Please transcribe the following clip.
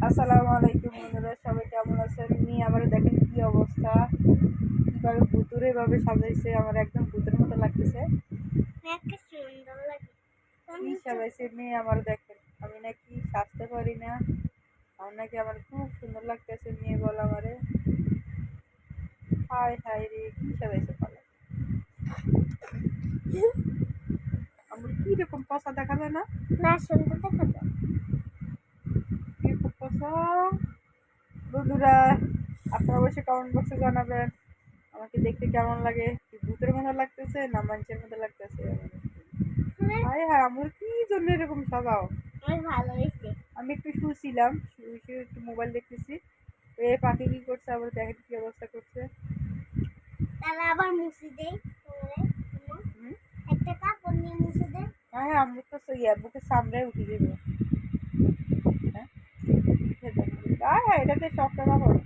আসসালামু আলাইকুম বন্ধুরা সবাই কেমন আছেন? নিয়ে আমার দেখেন কি অবস্থা। কীভাবে ভুতুরে ভাবে সাজাইছে আমার একদম ভূতের মতো লাগতেছে। কি সাজাইছে মেয়ে আমার দেখেন আমি নাকি সাজতে পারি না। আমার নাকি আমার খুব সুন্দর লাগতেছে মেয়ে বল আমারে। হাই হাই রে কি সাজাইছে পালা। আমার কি রকম পচা দেখা যায় না? না সুন্দর দেখা যায়। খুব বন্ধুরা আপনারা অবশ্যই কমেন্ট বক্সে জানাবেন। আমাকে দেখতে কেমন লাগে? কি ভূতের মতো লাগতেছে না মানুষের মতো লাগতেছে? হায় হায় আমার কি জন্য এরকম সাজাও? আমি একটু শুয়েছিলাম শুয়ে একটু মোবাইল দেখতেছি। এই পাখি কি করছে? আবার দেখেন কি অবস্থা করছে। তাহলে আবার মুছে দেই হুম? একটা কাপড় নিয়ে মুছে দেই। হ্যাঁ হ্যাঁ আমি তো সেই বুকের সামনে উঠে যাবে। যাবে। হ্যাঁ এটাতে সব টাকা পড়ে